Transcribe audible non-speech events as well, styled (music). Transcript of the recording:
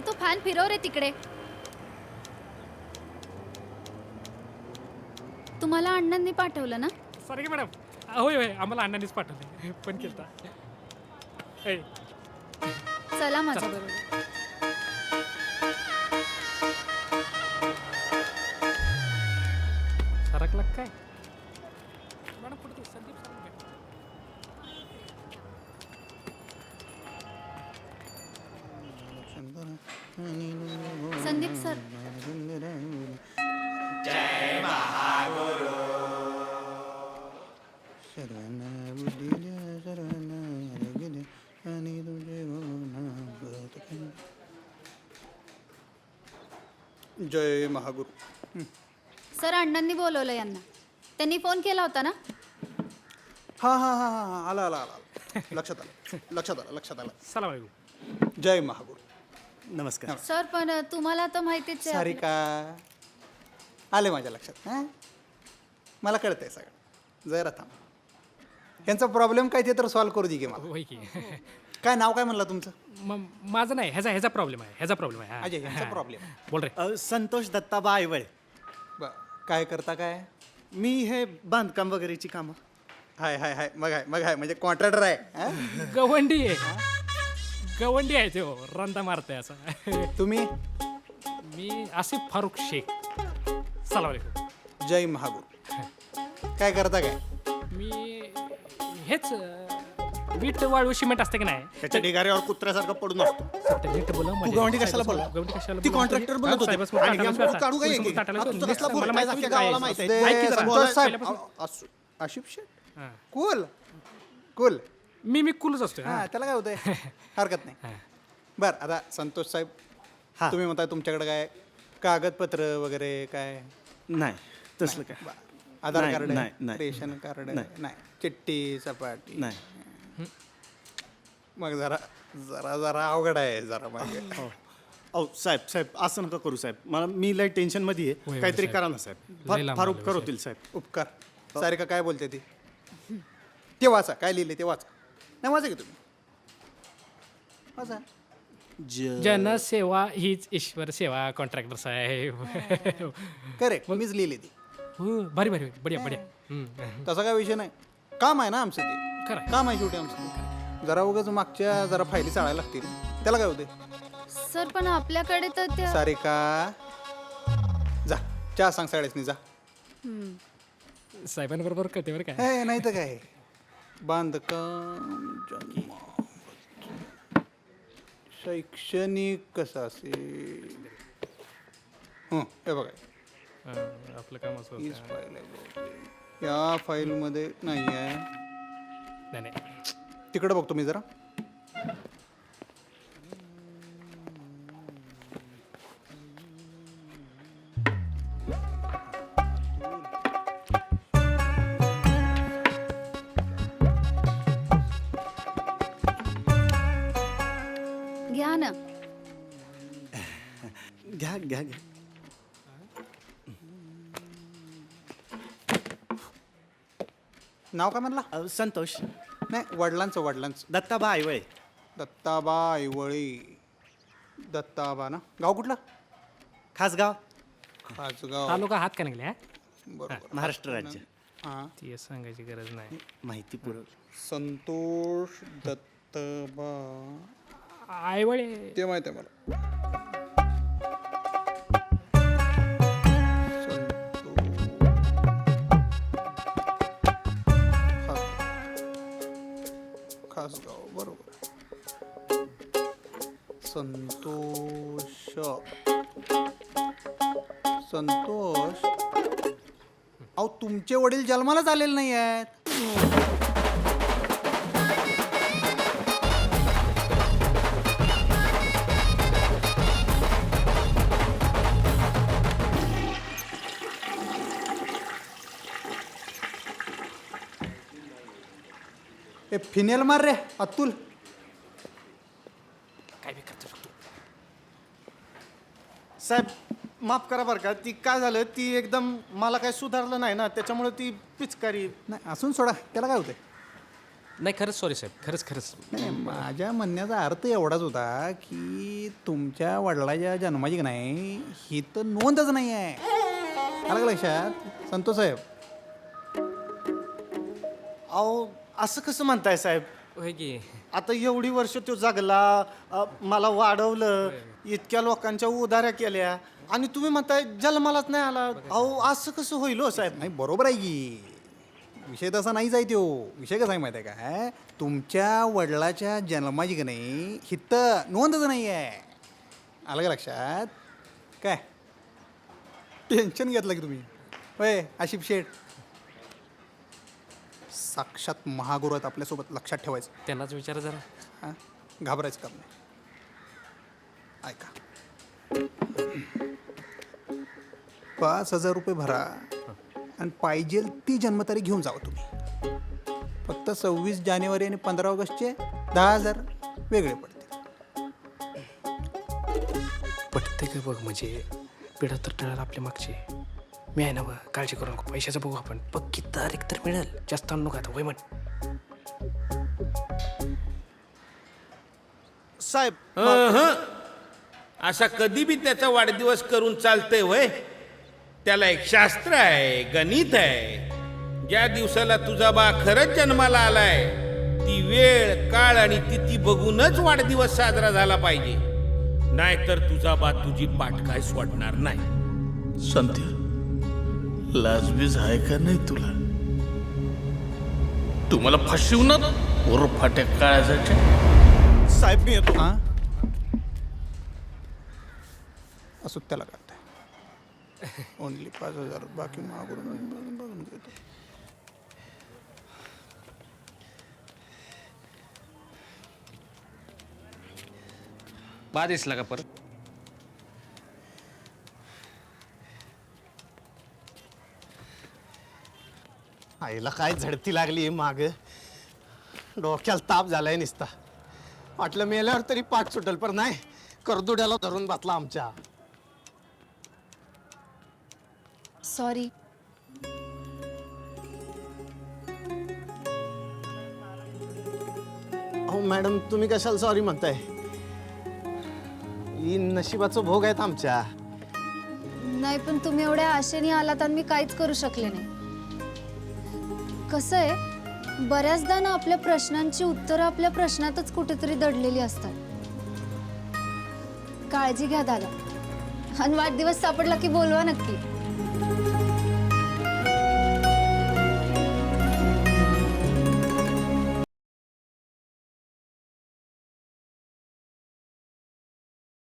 हे तो फॅन फिरव रे तिकडे. तुम्हाला अण्णांनी पाठवलं ना? सॉरी मॅडम होय होय आम्हाला अण्णांनीच पाठवले पण केलता. चला माझ्या बरोबर. सरकला काय? मॅडम पुढे ते संदीप सर उभे आहेत. संदीप सर जय महागुरु सर अण्णांनी बोलवलं यांना त्यांनी फोन केला होता ना हा हा हा हा हा आला आला आला आला. लक्षात आलं लक्षात आलं लक्षात आलं सलाम वालेकुम जय महागुरु नमस्कार. सर पण तुम्हाला तर माहितीच आहे सारिका. आले माझ्या लक्षात हां? मला कळतंय सगळं. जरा थांब. यांचा प्रॉब्लेम काय ते तर सॉल्व्ह करू दे की मला. होय की. काय नाव काय म्हणलं तुमचं? म- माझं नाही ह्याचा ह्याचा प्रॉब्लेम आहे ह्याचा प्रॉब्लेम आहे हा. अजय यांचा हा. प्रॉब्लेम बोल रे. अ, संतोष दत्ताबा आयवळे. काय करता काय? मी हे बांधकाम वगैरेची कामं. हाय हाय हाय. मग आहे मग आहे म्हणजे कॉन्ट्रॅक्टर आहे हां? गवंडी आहे. गवंडी आहे तो रंदा मारतोय असा तुम्ही मी आसिफ फारुख शेख सलाम वालेकुम जय महागुरु काय करता काय मी हेच अं, वीट वाळू सिमेंट असते की नाही त्याच्या ढिगाऱ्यावर कुत्र्यासारखं पडून असतो सत्य, नीट बोला, माझ्या- गवंडी कशाला बोलला? गवंडी कशाला ती बोलला? बोलत हा, आणि ताटाला यामुळे बसा. काढू काय पोलिसमोर एक- ताटाला आता बसा. तुझं कसला बोल? मला काय माहिती काय गावाला आहे. माहिती ऐक आहे. की जरा. संतोष साहेब पहिल्यापासून- आसु- आशिफ शेठ हा. कुल कुल मी मी कुलच असतोय हा हा. त्याला काय होतंय (laughs) हरकत नाही. बर आता संतोष साहेब हा. तुम्ही म्हणताय तुमच्याकडे काय कागदपत्र वगैरे काय नाही तसलं काय बरं. आधार नाही, कार्ड नाही, नाही. रेशन कार्ड नाही. नाही चिठ्ठी सपाटी नाही मग जरा जरा जरा अवघड आहे जरा मागे हो अहो साहेब साहेब असं नका करू साहेब मला मी लय टेन्शनमध्ये होय, आहे होय, काहीतरी साहेब. करा ना साहेब लय फार लांब फार उपकार. होतील साहेब उपकार सारिका काय बोलते ती ते वाचा काय लिहिले ते वाचा नाही वाचा की तुम्ही. वाचा. जनसेवा हीच ईश्वर सेवा कॉन्ट्रॅक्टर साहेब. करेक्ट मीच लिहिली ती. हो, भारी भारी बढिया बढिया. तसा काय विषय नाही. काम आहे ना आमचं ते. खरं. काम आहे शेवटी आमचं. जरा उगाच मागच्या जरा फायली चाळायला लागतील. त्याला काय होते सर पण आपल्याकडे तर त्या सारिका. जा. चहा सांग साडेसनी जा. साहेबांबरोबर कथे बरं काय हे नाही तर काय? बांधकाम जन्म शैक्षणिक कसं असेल? हं, हे बघा. आपलं काम असं हीच. फाईल आहे. या फाईलमध्ये नाही आहे नाही नाही. तिकडं बघतो मी जरा. घ्या ना. घ्या घ्या घ्या. नाव काय म्हणला? अ, संतोष. नाही वडिलांचं वडिलांचं. दत्ताबा आयवळे दत्ताबा ऐवळी दत्ताबा ना? गाव कुठलं? खासगाव. खासगाव. तालुका हात का निघले बरोबर. महाराष्ट्र राज्य. हां. ती सांगायची गरज नाही. माहिती पुरव. संतोष दत्तबा आईवळे ते माहिती आहे मला. खास- खासगाव बरोबर. संतोष. संतोष. अहो तुमचे वडील जन्मालाच आलेले नाही आहेत ए फिनेल मार रे अतुल. काय बी करतो साहेब माफ करा बरं का ती काय झालं ती एकदम मला काय सुधारलं नाही ना त्याच्यामुळे ती पिचकारी. नाही असून सोडा त्याला काय होतंय? नाही खरंच सॉरी साहेब खरंच खरंच. नाही माझ्या म्हणण्याचा अर्थ एवढाच होता की तुमच्या वडिलाच्या जन्माची की नाही ही तर नोंदच नाही आहे. आलं का लक्षात? संतोष साहेब. अहो असं कसं म्हणताय साहेब? होय की. आता एवढी वर्ष तो जगला अ, मला वाढवलं इतक्या लोकांच्या उदाऱ्या केल्या. आणि तुम्ही म्हणताय जन्मालाच नाही आला. अहो असं कसं होईल हो साहेब? नाही बरोबर आहे की. विषय तसा नाहीच आहे तो. विषय कसा आहे माहिती आहे काय तुमच्या वडिलाच्या जन्माची की नाही हित नोंदच नाही आहे. आलं का लक्षात? काय? टेन्शन घेतलं की तुम्ही. होय आशिफ शेठ. साक्षात महागुरु आहेत आपल्यासोबत लक्षात ठेवायचं. त्यांनाच विचारा जरा. हां? घाबरायचं काम नाही. ऐका. पाच हजार रुपये भरा आणि पाहिजे ती जन्मतारीख घेऊन जावं तुम्ही. फक्त सव्वीस जानेवारी आणि पंधरा ऑगस्टचे दहा हजार वेगळे पडतील. पटते का बघ म्हणजे पिढा तर आपल्या मागची. मी आहे ना बघ काळजी करू नको. पैशाचं बघू आपण. पक्की तारीख तर मिळेल. जास्त आणू नका आता वय म्हण. साहेब अहं. असा कधी बी त्याचा वाढदिवस करून चालतंय वय. त्याला एक शास्त्र आहे गणित आहे. ज्या दिवसाला तुझा बा खरंच जन्माला आलाय ती वेळ काळ आणि तिथी बघूनच वाढदिवस साजरा झाला पाहिजे. नाहीतर तुझा बा तुझी पाठ काय सोडणार नाही. संध्या. लाजबीज आहे का नाही तुला? तुम्हाला फसवणार वर फाट्या काळाच्या साहेब मी येतो. हां? असं त्याला काय ओनली पाच हजार बाकी महागुरु बघून बघून घेतो बा दिसला का परत? आईला काय झडती लागली माग? डोक्याला ताप झालाय निसता. वाटलं मेल्यावर तरी पाठ सुटल पण नाही. करदुड्याला धरून बसला आमच्या. सॉरी अहो मॅडम तुम्ही कशाला सॉरी म्हणताय? ही नशिबाचं भोग आहेत आमच्या. नाही पण तुम्ही एवढ्या आशेने आलात आणि मी काहीच करू शकले नाही. कसं आहे बऱ्याचदा ना आपल्या प्रश्नांची उत्तरं आपल्या प्रश्नातच कुठेतरी दडलेली असतात. काळजी घ्या दादा. आणि वाढदिवस सापडला की बोलवा नक्की.